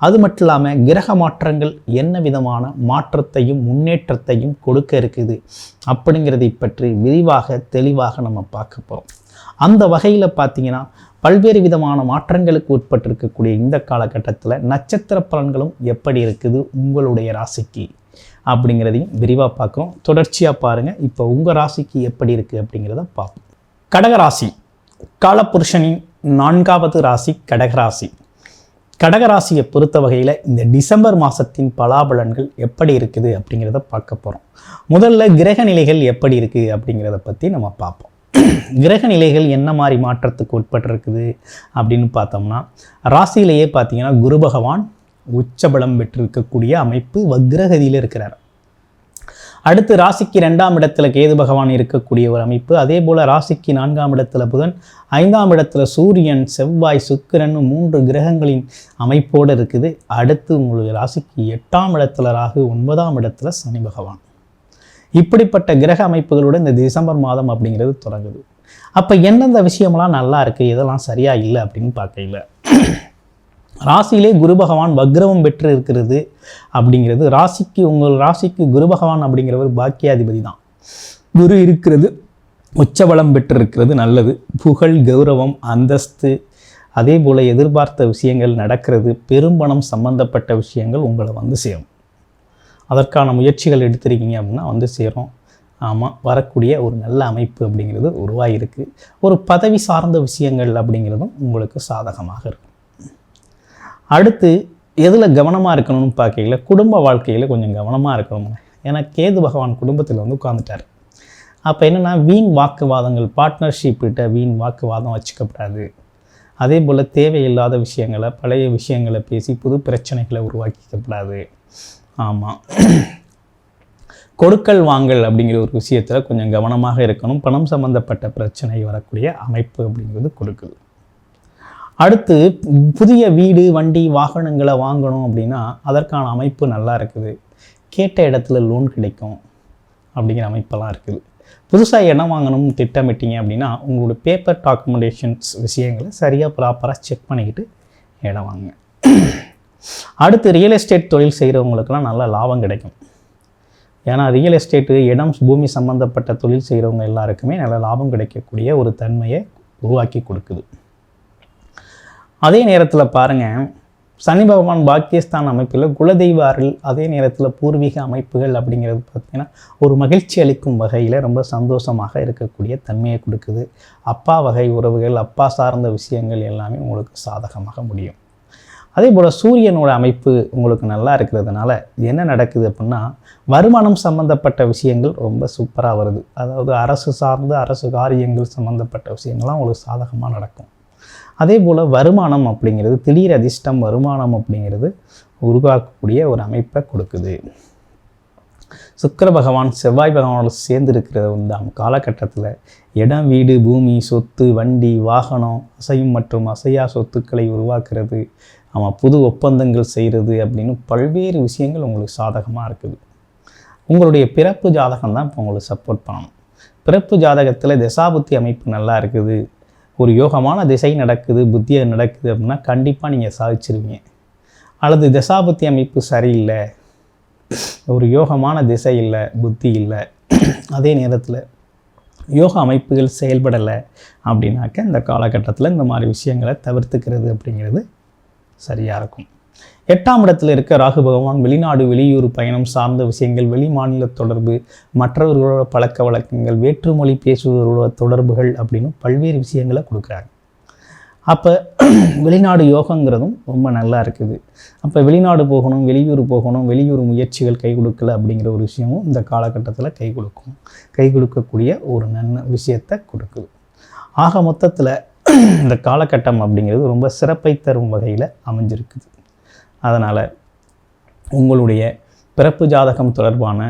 அது மட்டும் இல்லாமல் கிரக மாற்றங்கள் என்ன விதமான மாற்றத்தையும் முன்னேற்றத்தையும் கொடுக்க இருக்குது அப்படிங்கிறதை பற்றி விரிவாக தெளிவாக நம்ம பார்க்க போகிறோம் அந்த வகையில் பார்த்தீங்கன்னா பல்வேறு விதமான மாற்றங்களுக்கு உட்பட்டிருக்கக்கூடிய இந்த காலகட்டத்தில் நட்சத்திர பலன்களும் எப்படி இருக்குது உங்களுடைய ராசிக்கு அப்படிங்கிறதையும் விரிவாக பார்க்குறோம். தொடர்ச்சியாக பாருங்கள் இப்போ உங்கள் ராசிக்கு எப்படி இருக்குது அப்படிங்கிறத பார்ப்போம். கடகராசி காலபுருஷனின் நான்காவது ராசி கடகராசி. கடகராசியை பொறுத்த வகையில் இந்த டிசம்பர் மாதத்தின் பலாபலன்கள் எப்படி இருக்குது அப்படிங்கிறத பார்க்க போகிறோம் முதல்ல கிரக நிலைகள் எப்படி இருக்குது அப்படிங்கிறத பற்றி நம்ம பார்ப்போம். கிரக நிலைகள் என்ன மாதிரி மாற்றத்துக்கு உட்பட்டிருக்குது அப்படின்னு பார்த்தோம்னா ராசியிலேயே பார்த்தீங்கன்னா குரு பகவான் உச்சபலம் பெற்றிருக்கக்கூடிய அமைப்பு வக்ரகதியில் இருக்கிறார். அடுத்து ராசிக்கு ரெண்டாம் இடத்துல கேது பகவான் இருக்கக்கூடிய ஒரு அமைப்பு. அதே போல் ராசிக்கு நான்காம் இடத்துல புதன் ஐந்தாம் இடத்துல சூரியன் செவ்வாய் சுக்கிரன் மூன்று கிரகங்களின் அமைப்போடு இருக்குது. அடுத்து உங்களுக்கு ராசிக்கு எட்டாம் இடத்துல ராகு ஒன்பதாம் இடத்துல சனி பகவான். இப்படிப்பட்ட கிரக அமைப்புகளோட இந்த டிசம்பர் மாதம் அப்படிங்கிறது தொடங்குது. அப்போ எந்தெந்த விஷயம்லாம் நல்லா இருக்குது இதெல்லாம் சரியாக இல்லை அப்படின்னு பார்க்கல ராசியிலே குரு பகவான் வக்ரவம் பெற்று இருக்கிறது அப்படிங்கிறது. ராசிக்கு உங்கள் ராசிக்கு குரு பகவான் அப்படிங்கிறவர் பாக்கியாதிபதி தான். குரு இருக்கிறது உச்சபலம் பெற்றிருக்கிறது நல்லது. புகழ் கௌரவம் அந்தஸ்து அதே போல் எதிர்பார்த்த விஷயங்கள் நடக்கிறது. பெரும்பணம் சம்பந்தப்பட்ட விஷயங்கள் உங்களை வந்து சேரும். அதற்கான முயற்சிகள் எடுத்திருக்கீங்க அப்படின்னா வந்து சேரும். ஆமாம் வரக்கூடிய ஒரு நல்ல அமைப்பு அப்படிங்கிறது உருவாகிருக்கு ஒரு பதவி சார்ந்த விஷயங்கள் அப்படிங்கிறதும் உங்களுக்கு சாதகமாக இருக்கும். அடுத்து எதில் கவனமாக இருக்கணும்னு பார்க்கையில குடும்ப வாழ்க்கையில் கொஞ்சம் கவனமாக இருக்கணுங்க ஏன்னா கேது பகவான் குடும்பத்தில் வந்து உட்காந்துட்டார் அப்போ என்னென்னா வீண் வாக்குவாதங்கள் பார்ட்னர்ஷிப்பிட்ட வீண் வாக்குவாதம் வச்சுக்கப்படாது. அதே போல் தேவையில்லாத விஷயங்களை பழைய விஷயங்களை பேசி புது பிரச்சனைகளை உருவாக்கிக்கப்படாது. ஆமாம் கொடுக்கல் வாங்கல் அப்படிங்கிற ஒரு விஷயத்தில் கொஞ்சம் கவனமாக இருக்கணும். பணம் சம்மந்தப்பட்ட பிரச்சனை வரக்கூடிய அமைப்பு அப்படிங்கிறது கொடுக்குது அடுத்து புதிய வீடு வண்டி வாகனங்களை வாங்கணும் அப்படின்னா அதற்கான அமைப்பு நல்லா இருக்குது. கேட்ட இடத்துல லோன் கிடைக்கும் அப்படிங்கிற அமைப்பெல்லாம் இருக்குது. புதுசாக இடம் வாங்கணும்னு திட்டமிட்டீங்க அப்படின்னா உங்களோட பேப்பர் டாக்குமெண்டேஷன்ஸ் விஷயங்களை சரியாக ப்ராப்பராக செக் பண்ணிக்கிட்டு இடம் வாங்க அடுத்து ரியல் எஸ்டேட் தொழில் செய்கிறவங்களுக்கெல்லாம் நல்ல லாபம் கிடைக்கும். ஏன்னா ரியல் எஸ்டேட்டு இடம் பூமி சம்மந்தப்பட்ட தொழில் செய்கிறவங்க எல்லாருக்குமே நல்ல லாபம் கிடைக்கக்கூடிய ஒரு தன்மையை உருவாக்கி கொடுக்குது. அதே நேரத்தில் பாருங்கள் சனி பகவான் பாக்கியஸ்தான் அமைப்பில் குலதெய்வ அருள் அதே நேரத்தில் பூர்வீக அமைப்புகள் அப்படிங்கிறது பார்த்திங்கன்னா ஒரு மகிழ்ச்சி அளிக்கும் வகையில் ரொம்ப சந்தோஷமாக இருக்கக்கூடிய தன்மையை கொடுக்குது. அப்பா வகை உறவுகள் அப்பா சார்ந்த விஷயங்கள் எல்லாமே உங்களுக்கு சாதகமாக முடியும். அதே போல் சூரியனோட அமைப்பு உங்களுக்கு நல்லா இருக்கிறதுனால என்ன நடக்குது அப்படின்னா வருமானம் சம்மந்தப்பட்ட விஷயங்கள் ரொம்ப சூப்பராக வருது. அதாவது அரசு சார்ந்த அரசு காரியங்கள் சம்மந்தப்பட்ட விஷயங்கள்லாம் உங்களுக்கு சாதகமாக நடக்கும். அதே போல் வருமானம் அப்படிங்கிறது திடீர் அதிர்ஷ்டம் வருமானம் அப்படிங்கிறது உருவாக்கக்கூடிய ஒரு அமைப்பை கொடுக்குது. சுக்கர பகவான் செவ்வாய் பகவானோட சேர்ந்து இருக்கிற இந்த காலகட்டத்தில் இடம் வீடு பூமி சொத்து வண்டி வாகனம் அசையும் மற்றும் அசையா சொத்துக்களை உருவாக்குறது ஆமாம் புது ஒப்பந்தங்கள் செய்கிறது அப்படின்னு பல்வேறு விஷயங்கள் உங்களுக்கு சாதகமாக இருக்குது. உங்களுடைய பிறப்பு ஜாதகம் தான் இப்போ உங்களுக்கு சப்போர்ட் பண்ணணும். பிறப்பு ஜாதகத்தில் தசாபுத்தி அமைப்பு நல்லா இருக்குது. ஒரு யோகமான திசை நடக்குது புத்தியை நடக்குது அப்படின்னா கண்டிப்பாக நீங்கள் சாதிச்சிருவீங்க. அல்லது தசாபுத்தி அமைப்பு சரியில்லை ஒரு யோகமான திசை இல்லை புத்தி இல்லை அதே நேரத்தில் யோக அமைப்புகள் செயல்படலை அப்படின்னாக்க இந்த காலகட்டத்தில் இந்த மாதிரி விஷயங்களை தவிர்த்துக்கிறது அப்படிங்கிறது சரியாக இருக்கும். எட்டாம் இடத்தில் இருக்க ராகு பகவான் வெளிநாடு வெளியூர் பயணம் சார்ந்த விஷயங்கள் வெளி மாநில தொடர்பு மற்றவர்களோட பழக்க வழக்கங்கள் வேற்றுமொழி பேசுபவர்களோட தொடர்புகள் அப்படின்னு பல்வேறு விஷயங்களை கொடுக்குறாங்க அப்போ வெளிநாடு யோகங்கிறதும் ரொம்ப நல்லா இருக்குது. அப்போ வெளிநாடு போகணும் வெளியூர் போகணும் வெளியூர் முயற்சிகள் கை கொடுக்கல அப்படிங்கிற ஒரு விஷயமும் இந்த காலகட்டத்தில் கை கொடுக்கும். கை கொடுக்கக்கூடிய ஒரு நன்ன விஷயத்தை கொடுக்குது. ஆக மொத்தத்தில் இந்த காலகட்டம் அப்படிங்கிறது ரொம்ப சிறப்பை தரும் வகையில் அமைஞ்சிருக்குது. அதனால் உங்களுடைய பிறப்பு ஜாதகம் தொடர்பான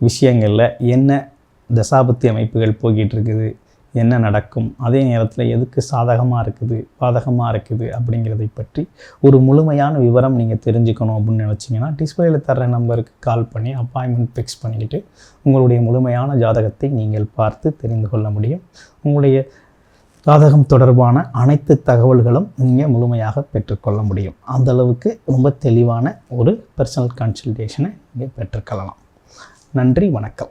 விஷயங்களில் என்ன தசாபத்தி அமைப்புகள் போய்கிட்டு இருக்குது என்ன நடக்கும் அதே நேரத்தில் எதுக்கு சாதகமாக இருக்குது பாதகமாக இருக்குது அப்படிங்கிறதை பற்றி ஒரு முழுமையான விவரம் நீங்கள் தெரிஞ்சுக்கணும் அப்படின்னு நினச்சிங்கன்னா டிஸ்பிளேயில் தர்ற நம்பருக்கு கால் பண்ணி அப்பாயின்மெண்ட் ஃபிக்ஸ் பண்ணிக்கிட்டு உங்களுடைய முழுமையான ஜாதகத்தை நீங்கள் பார்த்து தெரிந்து கொள்ள முடியும். உங்களுடைய ஜாதகம் தொடர்பான அனைத்து தகவல்களும் நீங்கள் முழுமையாக பெற்றுக்கொள்ள முடியும். அந்த அளவுக்கு ரொம்ப தெளிவான ஒரு பர்சனல் கன்சல்டேஷனை நீங்கள் பெற்றுக்கொள்ளலாம். நன்றி வணக்கம்.